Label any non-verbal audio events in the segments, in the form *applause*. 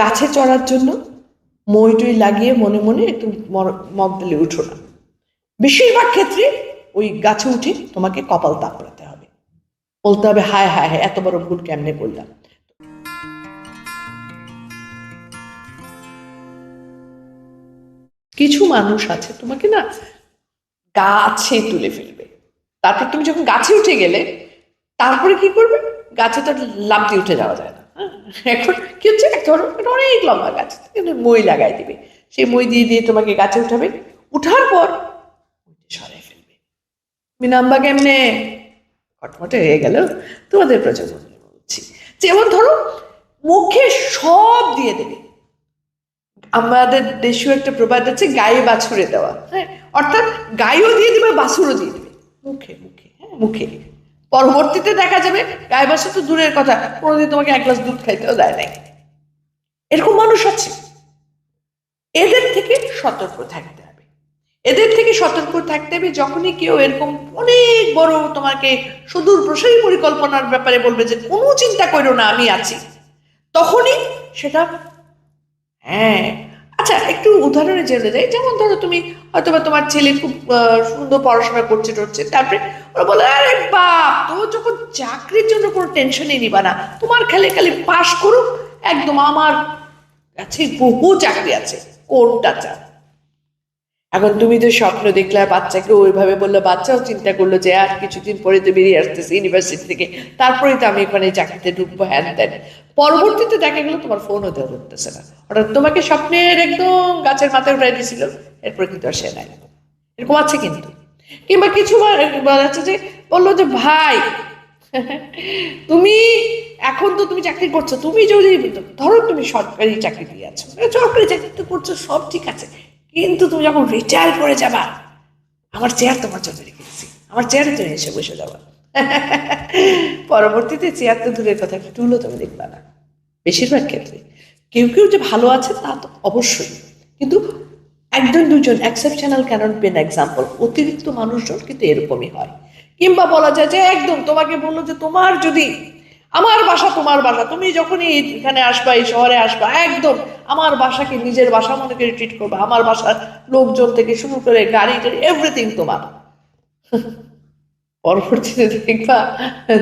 গাছে চড়ার জন্য মই টই লাগিয়ে মনে মনে একটু মগদলে উঠো না। বেশিরভাগ ক্ষেত্রে ওই গাছে উঠে তোমাকে কপাল তাপড়াতে হবে। বলতে হবে, হায় হায় হায়, এত বড় ভুল কেমনে করলাম? কিছু মানুষ আছে, তোমাকে না গাছে তুলে ফেলবে। তারপর তুমি যখন গাছে উঠে গেলে, তারপরে কি করবে? গাছে তো লাফ দিয়ে উঠে যাওয়া যায় না? এখন কি হচ্ছে? ধরো অনেক লম্বা গাছ মই লাগাই দিবে। সেই মই দিয়ে দিয়ে তোমাকে গাছে উঠাবে। উঠার পর সরাই ফেলবে। তুমি নাম্বা কেমনে? কটমটে হয়ে গেল তোমাদের প্রজন্ম বলছি। যেমন ধরো, মুখে সব দিয়ে দেবে। আমাদের দেশীয় একটা প্রবাদ আছে, গায়ে বাছুরে দেওয়া। হ্যাঁ অর্থাৎ গায়েও দিয়ে দেবে, বাছুরও দিয়ে দেবে। মুখে মুখে হ্যাঁ মুখে। পরবর্তীতে দেখা যাবে, গায়ে বাছুর তো দূরের কথা, কোনোদিন তোমাকে এক গ্লাস দুধ খাইতেও দেয় নাই। এরকম মানুষ আছে এদের থেকে সতর্ক থাকতে হবে। এদের থেকে সতর্ক থাকতে হবে যখনই কেউ এরকম অনেক বড় তোমাকে সুদূর প্রসারী পরিকল্পনার ব্যাপারে বলবে যে, কোনো চিন্তা করো না, আমি আছি। তখনই সেটা হ্যাঁ আচ্ছা একটু উদাহরণে জেনে যাই যেমন ধরো তুমি হয়তো বা তোমার ছেলে খুব সুন্দর পড়াশোনা করছে টরছে তারপরে ওরা বলে, আরে বাপ, তো যখন চাকরির জন্য কোনো টেনশনই নিবা না। তোমার খেলে খালি পাশ করুক। একদম আমার কাছে বহু চাকরি আছে। কোনটা চা এখন তুমি তো স্বপ্ন দেখলে বাচ্চাকে ওইভাবে বলল, বাচ্চাও চিন্তা করল যে আর কিছুদিন পরে তো বেরিয়ে আসতেছে ইউনিভার্সিটি থেকে। তারপরেই তো আমি এখানে চাকরিতে ঢুকবো হ্যান ত্যান পরবর্তীতে দেখা গেলো তোমার ফোনও দেওয়া ধরতেছে না। হঠাৎ তোমাকে স্বপ্নের একদম গাছের মাথায় উঠাই দিয়েছিল, এরপর কিন্তু আর সে নাই। এরকম আছে কিন্তু। কিংবা কিছু যাচ্ছে যে বলল যে, ভাই, তুমি এখন তো তুমি চাকরি করছ, তুমি যদি ধরো তুমি সরকারি চাকরি দিয়ে আছো সরকারি চাকরি তো করছ, সব ঠিক আছে। কিন্তু তুমি যখন রিটায়ার করে যাবা, আমার চেয়ার তোমার জন্য রেখেছি আমার চেয়ারে তুমি এসে বসে যাবা। পরবর্তীতে চেয়ার তো দূরের কথা টুলও তুমি দেখবা না। বেশিরভাগ ক্ষেত্রে। কেউ কেউ যে ভালো আছে তা তো অবশ্যই। কিন্তু একজন, দুজন এক্সেপশনাল ক্যানট বি এক্সাম্পল অতিরিক্ত মানুষজন কিন্তু এরকমই হয়। কিংবা বলা যায় যে একদম তোমাকে বলল যে তোমার যদি আমার বাসা তোমার বাসা। তুমি যখনই এখানে আসবা, এই শহরে আসবা, একদম আমার বাসাকে নিজের বাসা মনে করে ট্রিট করবা। আমার বাসার লোকজন থেকে শুরু করে গাড়ি টাড়ি এভরিথিং তোমার। *laughs* পরবর্তীতে দেখবা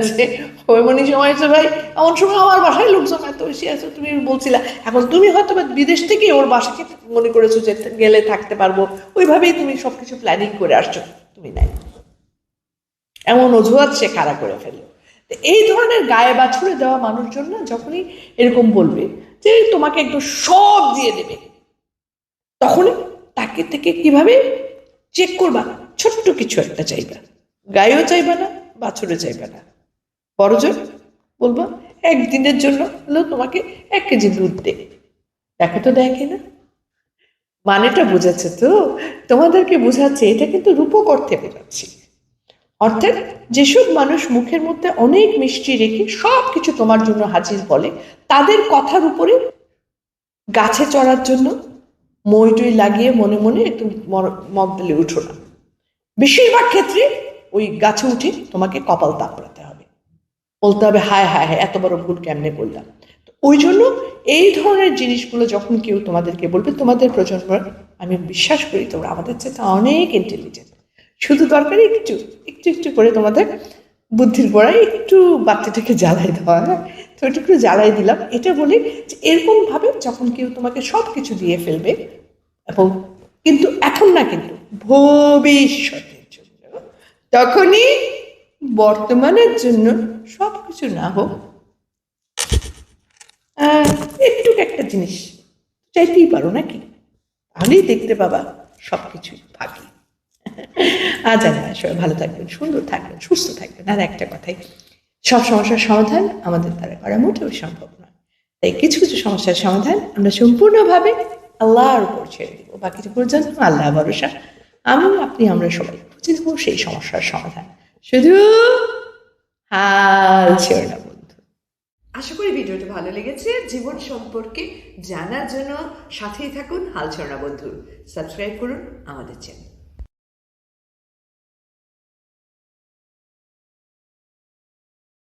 যে ওইমনি সময় ভাই, এমন সময় আমার বাসায় লোকজন এত বেশি আছে, তুমি বলছিলা, এখন তুমি হয়তো বিদেশ থেকে ওর বাসাকে মনে করেছ যে গেলে থাকতে পারব। ওইভাবেই তুমি সবকিছু প্ল্যানিং করে আসছো, তুমি নাই। এমন অজুহাত সে খাড়া করে ফেলে এই ধরনের গায়ে বাছুরে দেওয়া মানুষজন না যখনই এরকম বলবে যে তোমাকে একটু সব দিয়ে দেবে, তখনই তাকে থেকে কীভাবে চেক করবা? ছোট্ট কিছু একটা চাইবা। গায়েও চাইবা না, বাছুরে চাইবা না। বড়জন বলবা, একদিনের জন্য হলেও তোমাকে এক কেজি দুধ দে। দেখো তো দেখে না। মানেটা বোঝাচ্ছে তো? তোমাদেরকে বোঝাচ্ছে, এটা কিন্তু রূপক অর্থে বোঝাচ্ছি। অর্থাৎ যেসব মানুষ মুখের মধ্যে অনেক মিষ্টি রেখে সব কিছু তোমার জন্য হাজির বলে, তাদের কথার উপরে গাছে চড়ার জন্য মই লাগিয়ে মনে মনে একটু মগদলে উঠো না। বেশিরভাগ ক্ষেত্রে ওই গাছে উঠে তোমাকে কপাল তাপড়াতে হবে। বলতে হবে, হায় হায় হায়, এত বড় ভুল কেমনে তো ওই জন্য এই ধরনের জিনিসগুলো যখন কেউ তোমাদেরকে বলবে, তোমাদের প্রজন্ম আমি বিশ্বাস করি তোমরা আমাদের চেয়ে অনেক ইন্টেলিজেন্ট শুধু দরকার একটু একটু একটু করে তোমাদের বুদ্ধির গোড়ায় একটু বাচ্চাটাকে জ্বালাই দেওয়া হ্যাঁ? তো একটু জ্বালাই দিলাম। এটা বলি যে এরকমভাবে যখন কেউ তোমাকে সব কিছু দিয়ে ফেলবে, এবং কিন্তু এখন না কিন্তু, ভবিষ্যতের জন্য, তখনই বর্তমানের জন্য সব কিছু না হোক একটু একটা জিনিস চাইতেই পারো নাকি? তাহলেই দেখতে পাবা সব কিছুই ফাঁকি আজ আর না, সবাই ভালো থাকবেন সুন্দর থাকবেন সুস্থ থাকবেন। আর একটা কথাই সব সমস্যার সমাধান আমাদের দ্বারা করা মোটেও সম্ভব নয়। তাই কিছু কিছু সমস্যার সমাধান আমরা সম্পূর্ণভাবে আল্লাহর উপর ছেড়ে দেবো। বাকিটা পর্যন্ত আল্লাহ ভরসা। আমি আপনি আমরা সবাই খুঁজে দেবো সেই সমস্যার সমাধান। শুধু হাল ছেড়ে না বন্ধু। আশা করি ভিডিওটি ভালো লেগেছে। জীবন সম্পর্কে জানার জন্য সাথেই থাকুন হাল ছড়া বন্ধু। সাবস্ক্রাইব করুন আমাদের চ্যানেল